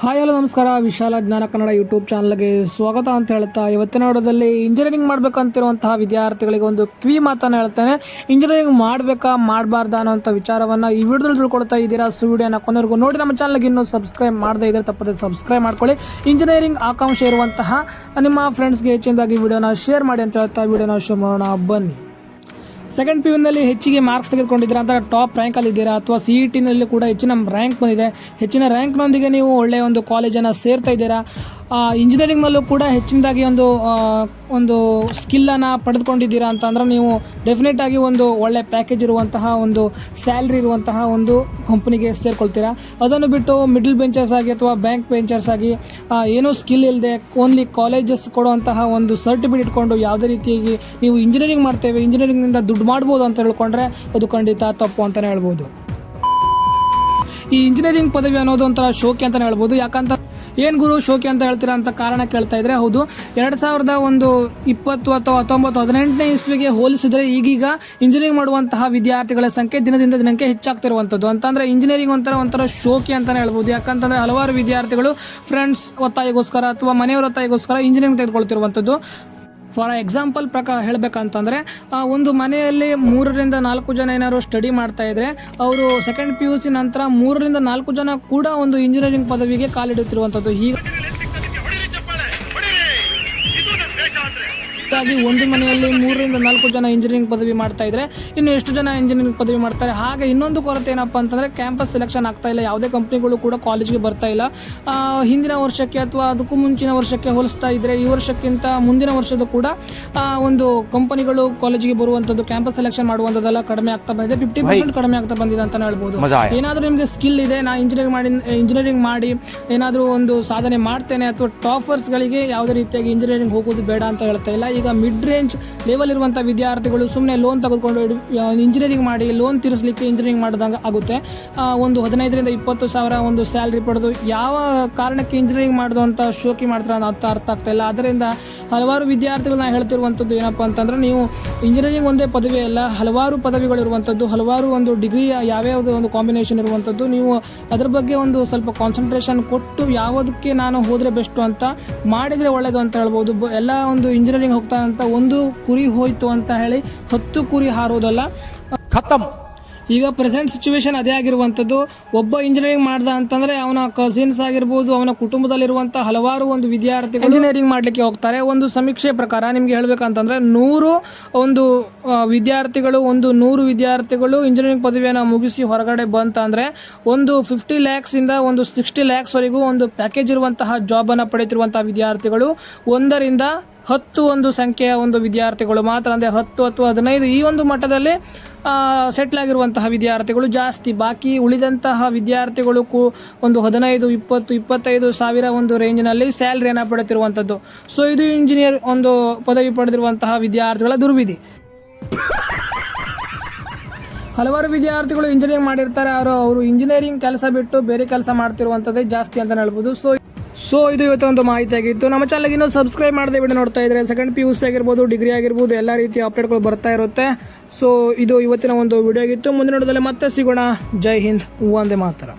Hi, hello, ನಮಸ್ಕಾರ. ವಿಶಾಲ ಜ್ಞಾನ ಕನ್ನಡ ಯೂಟ್ಯೂಬ್ ಚಾನಲ್ಗೆ ಸ್ವಾಗತ ಅಂತ ಹೇಳ್ತಾ ಇವತ್ತಿನ ವಿಡಿಯೋದಲ್ಲಿ ಇಂಜಿನಿಯರಿಂಗ್ ಮಾಡಬೇಕಂತಿರುವಂತಹ ವಿದ್ಯಾರ್ಥಿಗಳಿಗೆ ಒಂದು ಕಿವಿ ಮಾತನ್ನು ಹೇಳ್ತೇನೆ. ಇಂಜಿನಿಯರಿಂಗ್ ಮಾಡಬೇಕಾ, ಮಾಡಬಾರ್ದಾ ಅನ್ನೋಂಥ ವಿಚಾರವನ್ನು ಈ ವಿಡಿಯೋದಲ್ಲಿ ತಿಳ್ಕೊಳ್ತಾ ಇದ್ದೀರಾ ಸೊ ವಿಡಿಯೋನ ಕೊನೆವರೆಗೂ ನೋಡಿ. ನಮ್ಮ ಚಾನಲ್ಗೆ ಇನ್ನೂ ಸಬ್ಸ್ಕ್ರೈಬ್ ಮಾಡದೇ ಇದ್ದರೆ ತಪ್ಪದೆ ಸಬ್ಸ್ಕ್ರೈಬ್ ಮಾಡ್ಕೊಳ್ಳಿ. ಇಂಜಿನಿಯರಿಂಗ್ ಆಕಾಂಕ್ಷೆ ಇರುವಂತಹ ನಿಮ್ಮ ಫ್ರೆಂಡ್ಸ್ಗೆ ಹೆಚ್ಚಿನದಾಗಿ ವಿಡಿಯೋನ ಶೇರ್ ಮಾಡಿ ಅಂತ ಹೇಳ್ತಾ ವಿಡಿಯೋನ ಶೇರ್ ಮಾಡೋಣ. ಬನ್ನಿ. ಸೆಕೆಂಡ್ ಪಿ ಯುನಲ್ಲಿ ಹೆಚ್ಚಿಗೆ ಮಾರ್ಕ್ಸ್ ತೆಗೆದುಕೊಂಡಿದ್ದೀರಾ ಅಂತ ಟಾಪ್ ರ್ಯಾಂಕಲ್ಲಿ ಇದ್ದೀರಾ ಅಥವಾ ಸಿ ಇ ಟಿನಲ್ಲಿ ಕೂಡ ಹೆಚ್ಚಿನ ರ್ಯಾಂಕ್ ಬಂದಿದೆ. ಹೆಚ್ಚಿನ ರ್ಯಾಂಕ್ನೊಂದಿಗೆ ನೀವು ಒಳ್ಳೆಯ ಒಂದು ಕಾಲೇಜನ್ನು ಸೇರ್ತಾ ಇದ್ದೀರಾ. ಇಂಜಿನಿಯರಿಂಗ್ನಲ್ಲೂ ಕೂಡ ಹೆಚ್ಚಿನದಾಗಿ ಒಂದು ಒಂದು ಸ್ಕಿಲ್ಲನ್ನು ಪಡೆದುಕೊಂಡಿದ್ದೀರಾ ಅಂತಂದ್ರೆ ನೀವು ಡೆಫಿನೆಟ್ ಆಗಿ ಒಂದು ಒಳ್ಳೆ ಪ್ಯಾಕೇಜ್ ಇರುವಂತಹ ಒಂದು ಸ್ಯಾಲ್ರಿ ಇರುವಂತಹ ಒಂದು ಕಂಪನಿಗೆ ಸೇರ್ಕೊಳ್ತೀರಾ? ಅದನ್ನು ಬಿಟ್ಟು ಮಿಡಲ್ ಬೆಂಚರ್ಸ್ ಆಗಿ ಅಥವಾ ಬ್ಯಾಂಕ್ ಬೆಂಚರ್ಸ್ ಆಗಿ ಏನೂ ಸ್ಕಿಲ್ ಇಲ್ಲದೆ ಓನ್ಲಿ ಕಾಲೇಜಸ್ ಕೊಡುವಂತಹ ಒಂದು ಸರ್ಟಿಫಿಕೇಟ್ ಇಟ್ಕೊಂಡು ಯಾವುದೇ ರೀತಿಯಾಗಿ ನೀವು ಇಂಜಿನಿಯರಿಂಗ್ ಮಾಡ್ತೇವೆ ಇಂಜಿನಿಯರಿಂಗ್ನಿಂದ ದುಡ್ಡು ಮಾಡ್ಬೋದು ಅಂತ ಹೇಳ್ಕೊಂಡ್ರೆ ಅದು ಖಂಡಿತ ತಪ್ಪು ಅಂತಲೇ ಹೇಳ್ಬೋದು. ಈ ಇಂಜಿನಿಯರಿಂಗ್ ಪದವಿ ಅನ್ನೋದು ಒಂಥರ ಶೋಕೆ ಅಂತಲೇ ಹೇಳ್ಬೋದು. ಯಾಕಂತ ಏನು ಗುರು ಶೋಕಿ ಅಂತ ಹೇಳ್ತೀರಾ ಅಂತ ಕಾರಣ ಕೇಳ್ತಾ ಇದ್ರೆ, ಹೌದು, ಎರಡು ಸಾವಿರದ ಒಂದು ಇಪ್ಪತ್ತು ಅಥವಾ ಹತ್ತೊಂಬತ್ತು, ಹದಿನೆಂಟನೇ ಇಸ್ವಿಗೆ ಹೋಲಿಸಿದ್ರೆ ಈಗೀಗ ಇಂಜಿನಿಯರಿಂಗ್ ಮಾಡುವಂತಹ ವಿದ್ಯಾರ್ಥಿಗಳ ಸಂಖ್ಯೆ ದಿನದಿಂದ ದಿನಕ್ಕೆ ಹೆಚ್ಚಾಗ್ತಿರುವಂಥದ್ದು. ಅಂತಂದ್ರೆ ಇಂಜಿನಿಯರಿಂಗ್ ಒಂಥರ ಒಂಥರ ಶೋಕಿ ಅಂತಲೇ ಹೇಳ್ಬೋದು. ಯಾಕಂತಂದ್ರೆ ಹಲವಾರು ವಿದ್ಯಾರ್ಥಿಗಳು ಫ್ರೆಂಡ್ಸ್ ಒತ್ತಾಯಗೋಸ್ಕರ ಅಥವಾ ಮನೆಯವರ ಒತ್ತಾಯಗೋಸ್ಕರ ಇಂಜಿನಿಯರಿಂಗ್ ತೆಗೆದುಕೊಳ್ತಿರುವಂಥದ್ದು. ಫಾರ್ ಎಕ್ಸಾಂಪಲ್ ಪ್ರಕಾರ ಹೇಳಬೇಕಂತಂದ್ರೆ ಒಂದು ಮನೆಯಲ್ಲಿ ಮೂರರಿಂದ ನಾಲ್ಕು ಜನ ಏನಾದ್ರು ಸ್ಟಡಿ ಮಾಡ್ತಾ ಇದ್ರೆ, ಅವರು ಸೆಕೆಂಡ್ ಪಿ ಯು ಸಿ ನಂತರ ಮೂರರಿಂದ ನಾಲ್ಕು ಜನ ಕೂಡ ಒಂದು ಇಂಜಿನಿಯರಿಂಗ್ ಪದವಿಗೆ ಕಾಲಿಡುತ್ತಿರುವಂಥದ್ದು ಹೊಡಿರಿ ಹೀಗಾಗಿ ಒಂದು ಮನೆಯಲ್ಲಿ ಮೂರರಿಂದ ನಾಲ್ಕು ಜನ ಇಂಜಿನಿಯರಿಂಗ್ ಪದವಿ ಮಾಡ್ತಾ ಇದ್ರೆ ಇನ್ನು ಎಷ್ಟು ಜನ ಇಂಜಿನಿಯರಿಂಗ್ ಪದವಿ ಮಾಡ್ತಾರೆ? ಹಾಗೆ ಇನ್ನೊಂದು ಕೊರತೆ ಏನಪ್ಪ ಅಂತಂದ್ರೆ ಕ್ಯಾಂಪಸ್ ಸೆಲೆಕ್ಷನ್ ಆಗ್ತಾ ಇಲ್ಲ ಯಾವುದೇ ಕಂಪ್ನಿಗಳು ಕೂಡ ಕಾಲೇಜ್ಗೆ ಬರ್ತಾ ಇಲ್ಲ. ಹಿಂದಿನ ವರ್ಷಕ್ಕೆ ಅಥವಾ ಅದಕ್ಕೂ ಮುಂಚಿನ ವರ್ಷಕ್ಕೆ ಹೋಲಿಸ್ತಾ ಇದ್ರೆ ಈ ವರ್ಷಕ್ಕಿಂತ ಮುಂದಿನ ವರ್ಷದ ಕೂಡ ಒಂದು ಕಂಪನಿಗಳು ಕಾಲೇಜಿಗೆ ಬರುವಂಥದ್ದು ಕ್ಯಾಂಪಸ್ ಸೆಲೆಕ್ಷನ್ ಮಾಡುವಂಥದ್ದೆಲ್ಲ ಕಡಿಮೆ ಆಗ್ತಾ ಬಂದಿದೆ. ಫಿಫ್ಟಿ ಪರ್ಸೆಂಟ್ ಕಡಿಮೆ ಆಗ್ತಾ ಬಂದಿದೆ ಅಂತ ಹೇಳ್ಬೋದು. ಏನಾದರೂ ನಿಮಗೆ ಸ್ಕಿಲ್ ಇದೆ ನಾ ಇಂಜಿನಿಯರಿಂಗ್ ಮಾಡಿ ಇಂಜಿನಿಯರಿಂಗ್ ಮಾಡಿ ಏನಾದರೂ ಒಂದು ಸಾಧನೆ ಮಾಡ್ತೇನೆ ಅಥವಾ ಟಾಪರ್ಸ್ಗಳಿಗೆ ಯಾವುದೇ ರೀತಿಯಾಗಿ ಇಂಜಿನಿಯರಿಂಗ್ ಹೋಗೋದು ಬೇಡ ಅಂತ ಹೇಳ್ತಾ ಇಲ್ಲ. ಈಗ ಮಿಡ್ ರೇಂಜ್ ಲೆವೆಲ್ ಇರುವಂಥ ವಿದ್ಯಾರ್ಥಿಗಳು ಸುಮ್ಮನೆ ಲೋನ್ ತೆಗೆದುಕೊಂಡು ಇಂಜಿನಿಯರಿಂಗ್ ಮಾಡಿ ಲೋನ್ ತೀರಿಸಲಿಕ್ಕೆ ಇಂಜಿನಿಯರಿಂಗ್ ಮಾಡಿದಂಗೆ ಆಗುತ್ತೆ. ಒಂದು ಹದಿನೈದರಿಂದ ಇಪ್ಪತ್ತು ಸಾವಿರ ಒಂದು ಸ್ಯಾಲ್ರಿ ಪಡೆದು ಯಾವ ಕಾರಣಕ್ಕೆ ಇಂಜಿನಿಯರಿಂಗ್ ಮಾಡೋದು ಅಂತ ಶೋಕಿ ಮಾಡ್ತಾರೆ ಅಂತ ಅರ್ಥ ಆಗ್ತಾ ಇಲ್ಲ. ಅದರಿಂದ ಹಲವಾರು ವಿದ್ಯಾರ್ಥಿಗಳು ನಾನು ಹೇಳ್ತಿರುವಂಥದ್ದು ಏನಪ್ಪ ಅಂತಂದ್ರೆ ನೀವು ಇಂಜಿನಿಯರಿಂಗ್ ಒಂದೇ ಪದವಿ ಅಲ್ಲ, ಹಲವಾರು ಪದವಿಗಳು ಪದವಿಗಳಿರುವಂಥದ್ದು ಹಲವಾರು ಒಂದು ಡಿಗ್ರಿ ಯಾವ್ಯಾವುದೋ ಒಂದು ಕಾಂಬಿನೇಷನ್ ಇರುವಂಥದ್ದು, ನೀವು ಅದ್ರ ಬಗ್ಗೆ ಒಂದು ಸ್ವಲ್ಪ ಕಾನ್ಸಂಟ್ರೇಷನ್ ಕೊಟ್ಟು ಯಾವುದಕ್ಕೆ ನಾನು ಹೋದರೆ ಬೆಸ್ಟು ಅಂತ ಮಾಡಿದರೆ ಒಳ್ಳೆಯದು ಅಂತ ಹೇಳ್ಬೋದು. ಎಲ್ಲ ಒಂದು ಇಂಜಿನಿಯರಿಂಗ್ ಹೋಗ್ತಾನಂತ ಒಂದು ಕುರಿ ಹೋಯಿತು ಅಂತ ಹೇಳಿ ಹತ್ತು ಕುರಿ ಹಾರೋದಲ್ಲ. ಖತಮ್ ಈಗ ಪ್ರೆಸೆಂಟ್ ಸಿಚುವೇಶನ್ ಅದೇ ಆಗಿರುವಂಥದ್ದು. ಒಬ್ಬ ಇಂಜಿನಿಯರಿಂಗ್ ಮಾಡ್ದ ಅಂತಂದ್ರೆ ಅವನ ಕಸಿನ್ಸ್ ಆಗಿರ್ಬೋದು, ಅವನ ಕುಟುಂಬದಲ್ಲಿರುವಂಥ ಹಲವಾರು ಒಂದು ವಿದ್ಯಾರ್ಥಿಗಳು ಇಂಜಿನಿಯರಿಂಗ್ ಮಾಡಲಿಕ್ಕೆ ಹೋಗ್ತಾರೆ. ಒಂದು ಸಮೀಕ್ಷೆ ಪ್ರಕಾರ ನಿಮ್ಗೆ ಹೇಳ್ಬೇಕಂತಂದ್ರೆ ನೂರು ಒಂದು ವಿದ್ಯಾರ್ಥಿಗಳು, ಒಂದು ನೂರು ವಿದ್ಯಾರ್ಥಿಗಳು ಇಂಜಿನಿಯರಿಂಗ್ ಪದವಿಯನ್ನು ಮುಗಿಸಿ ಹೊರಗಡೆ ಬಂತಂದ್ರೆ ಒಂದು ಫಿಫ್ಟಿ ಲ್ಯಾಕ್ಸ್ ಇಂದ ಒಂದು ಸಿಕ್ಸ್ಟಿ ಲ್ಯಾಕ್ಸ್ ವರೆಗೂ ಒಂದು ಪ್ಯಾಕೇಜ್ ಇರುವಂತಹ ಜಾಬ್ ಅನ್ನು ಪಡೆಯುತ್ತಿರುವಂತಹ ವಿದ್ಯಾರ್ಥಿಗಳು ಒಂದರಿಂದ ಹತ್ತು ಒಂದು ಸಂಖ್ಯೆಯ ಒಂದು ವಿದ್ಯಾರ್ಥಿಗಳು ಮಾತ್ರ, ಅಂದರೆ ಹತ್ತು ಅಥವಾ ಹದಿನೈದು ಈ ಒಂದು ಮಟ್ಟದಲ್ಲಿ ಸೆಟ್ಲ್ ಆಗಿರುವಂತಹ ವಿದ್ಯಾರ್ಥಿಗಳು ಜಾಸ್ತಿ. ಬಾಕಿ ಉಳಿದಂತಹ ವಿದ್ಯಾರ್ಥಿಗಳು ಕೂ, ಒಂದು ಹದಿನೈದು, ಇಪ್ಪತ್ತು, ಇಪ್ಪತ್ತೈದು ಸಾವಿರ ಒಂದು ರೇಂಜ್ನಲ್ಲಿ ಸ್ಯಾಲ್ರಿಯನ್ನು ಪಡೆತಿರುವಂಥದ್ದು ಸೊ ಇದು ಇಂಜಿನಿಯರ್ ಒಂದು ಪದವಿ ಪಡೆದಿರುವಂತಹ ವಿದ್ಯಾರ್ಥಿಗಳ ದುರ್ವಿಧಿ. ಹಲವಾರು ವಿದ್ಯಾರ್ಥಿಗಳು ಇಂಜಿನಿಯರಿಂಗ್ ಮಾಡಿರ್ತಾರೆ ಅವರು ಅವರು ಇಂಜಿನಿಯರಿಂಗ್ ಕೆಲಸ ಬಿಟ್ಟು ಬೇರೆ ಕೆಲಸ ಮಾಡ್ತಿರುವಂಥದ್ದೇ ಜಾಸ್ತಿ ಅಂತ ಹೇಳ್ಬೋದು. ಸೊ ಸೊ ಇದು ಇವತ್ತೊಂದು ಮಾಹಿತಿ ಆಗಿತ್ತು ನಮ್ಮ ಚಾನಲ್ಗೆ ಇನ್ನೂ ಸಬ್ಸ್ಕ್ರೈಬ್ ಮಾಡದೆ ವಿಡಿಯೋ ನೋಡ್ತಾ ಇದ್ರೆ ಸೆಕೆಂಡ್ ಪಿ ಯು ಸಿ ಆಗಿರ್ಬೋದು ಡಿಗ್ರಿ ಆಗಿರ್ಬೋದು, ಎಲ್ಲ ರೀತಿಯ ಅಪ್ಡೇಟ್ಗಳು ಬರ್ತಾ ಇರುತ್ತೆ. ಸೊ ಇದು ಇವತ್ತಿನ ಒಂದು ವಿಡಿಯೋ ಆಗಿತ್ತು. ಮುಂದಿನ ನೋಡೋದಲ್ಲಿ ಮತ್ತೆ ಸಿಗೋಣ. ಜೈ ಹಿಂದ್. ವಂದೇ ಮಾತರ.